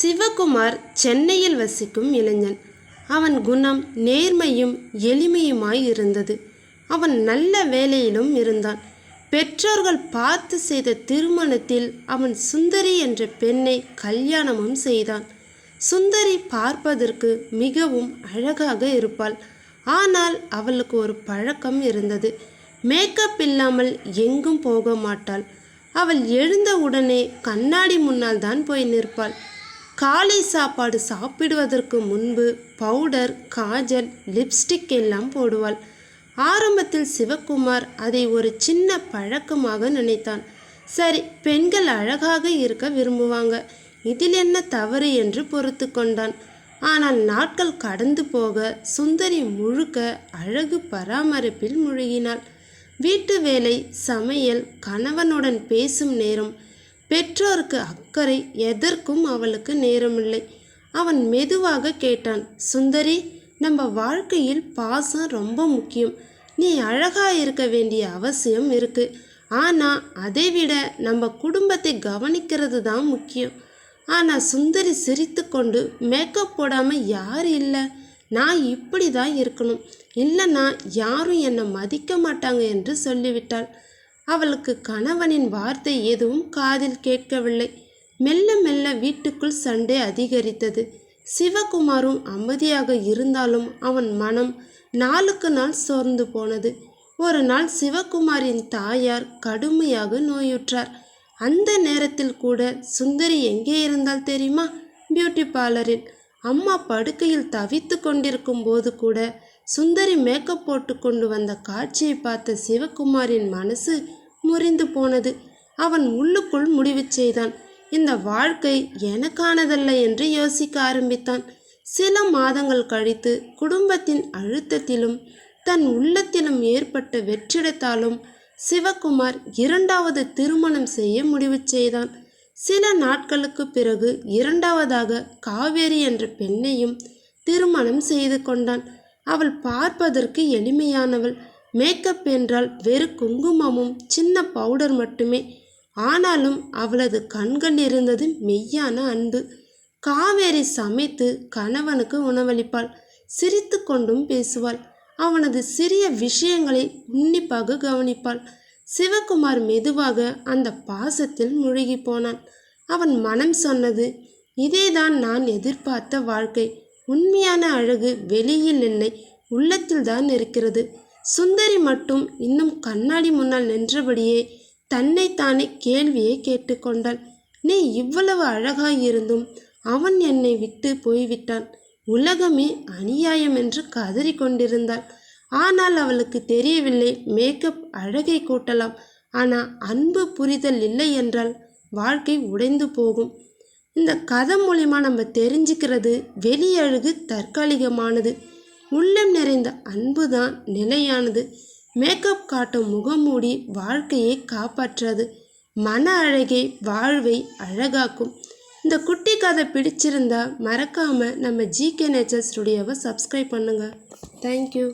சிவகுமார் சென்னையில் வசிக்கும் இளைஞன். அவன் குணம் நேர்மையும் எளிமையுமாய் இருந்தது. அவன் நல்ல வேலையிலும் இருந்தான். பெற்றோர்கள் பார்த்து செய்த திருமணத்தில் அவன் சுந்தரி என்ற பெண்ணை கல்யாணமும் செய்தான். சுந்தரி பார்ப்பதற்கு மிகவும் அழகாக இருப்பாள். ஆனால் அவளுக்கு ஒரு பழக்கம் இருந்தது. மேக்கப் இல்லாமல் எங்கும் போக மாட்டாள். அவள் எழுந்த உடனே கண்ணாடி முன்னால் தான் போய் நிற்பாள். காலை சாப்பாடு சாப்பிடுவதற்கு முன்பு பவுடர் காஜல் லிப்ஸ்டிக் எல்லாம் போடுவாள். ஆரம்பத்தில் சிவகுமார் அதை ஒரு சின்ன பழக்கமாக நினைத்தான். சரி பெண்கள் அழகாக இருக்க விரும்புவாங்க. இதில் என்ன தவறு என்று பொறுத்து கொண்டான். ஆனால் நாட்கள் கடந்து போக சுந்தரி முழுக்க அழகு பராமரிப்பில் முழுகினாள். வீட்டு வேலை சமையல் கணவனுடன் பேசும் நேரம் பெற்றோருக்கு அக்கறை எதற்கும் அவளுக்கு நேரமில்லை. அவன் மெதுவாக கேட்டான் சுந்தரி நம்ம வாழ்க்கையில் பாசம் ரொம்ப முக்கியம். நீ அழகாக இருக்க வேண்டிய அவசியம் இருக்கு. ஆனால் அதை விட நம்ம குடும்பத்தை கவனிக்கிறது தான் முக்கியம். ஆனால் சுந்தரி சிரித்து கொண்டு மேக்கப் போடாமல் யார் இல்லை? நான் இப்படி தான் இருக்கணும். இல்லைன்னா யாரும் என்னை மதிக்க மாட்டாங்க என்று சொல்லிவிட்டாள். அவளுக்கு கணவனின் வார்த்தை எதுவும் காதில் கேட்கவில்லை. மெல்ல மெல்ல வீட்டுக்குள் சண்டை அதிகரித்தது. சிவகுமாரும் அமைதியாக இருந்தாலும் அவன் மனம் நாளுக்கு நாள் சோர்ந்து போனது. ஒரு நாள் சிவகுமாரின் தாயார் கடுமையாக நோயுற்றார். அந்த நேரத்தில் கூட சுந்தரி எங்கே இருந்தால் தெரியுமா? பியூட்டி பார்லரில். அம்மா படுக்கையில் தவித்து கொண்டிருக்கும் போது கூட சுந்தரி மேக்கப் போட்டு கொண்டு வந்த காட்சியை பார்த்த சிவகுமாரின் மனசு முறிந்து போனது. அவன் உள்ளுக்குள் முடிவு செய்தான். இந்த வாழ்க்கை எனக்கானதல்ல என்று யோசிக்க ஆரம்பித்தான். சில மாதங்கள் கழித்து குடும்பத்தின் அழுத்தத்திலும் தன் உள்ளத்திலும் ஏற்பட்ட வெற்றிடத்தாலும் சிவகுமார் இரண்டாவது திருமணம் செய்ய முடிவு செய்தான். சில நாட்களுக்கு பிறகு இரண்டாவதாக காவேரி என்ற பெண்ணையும் திருமணம் செய்து கொண்டான். அவள் பார்ப்பதற்கு எளிமையானவள். மேக்கப் என்றால் வெறு குங்குமமும் சின்ன பவுடர் மட்டுமே. ஆனாலும் அவளது கண்கள் இருந்தது மெய்யான அன்பு. காவேரி சமைத்து கணவனுக்கு உணவளிப்பாள். சிரித்து கொண்டும் பேசுவாள். அவனது சிறிய விஷயங்களை உன்னிப்பாக கவனிப்பாள். சிவகுமார் மெதுவாக அந்த பாசத்தில் மூழ்கி போனான். அவன் மனம் சொன்னது இதேதான் நான் எதிர்பார்த்த வாழ்க்கை. உண்மையான அழகு வெளியில் இல்லை உள்ளத்தில் தான் இருக்கிறது. சுந்தரி மட்டும் இன்னும் கண்ணாடி முன்னால் நின்றபடியே தன்னைத்தானே கேள்வியை கேட்டுக்கொண்டாள் நீ இவ்வளவு அழகாயிருந்தும் அவன் என்னை விட்டு போய்விட்டான். உலகமே அநியாயம் என்று கதறி கொண்டிருந்தாள். ஆனால் அவளுக்கு தெரியவில்லை மேக்கப் அழகை கூட்டலாம். ஆனால் அன்பு புரிதல் இல்லை என்றால் வாழ்க்கை உடைந்து போகும். இந்த கதை மூலிமா நம்ம தெரிஞ்சுக்கிறது வெளி அழகு தற்காலிகமானது. உள்ளம் நிறைந்த அன்பு தான் நிலையானது. மேக்கப் காட்டும் முகமூடி வாழ்க்கையை காப்பாற்றாது. மன அழகே வாழ்வை அழகாக்கும். இந்த குட்டி கதை பிடிச்சிருந்தா மறக்காமல் நம்ம ஜிகே நேச்சர் ஸ்டுடியோவை சப்ஸ்கிரைப் பண்ணுங்கள் தேங்க்யூ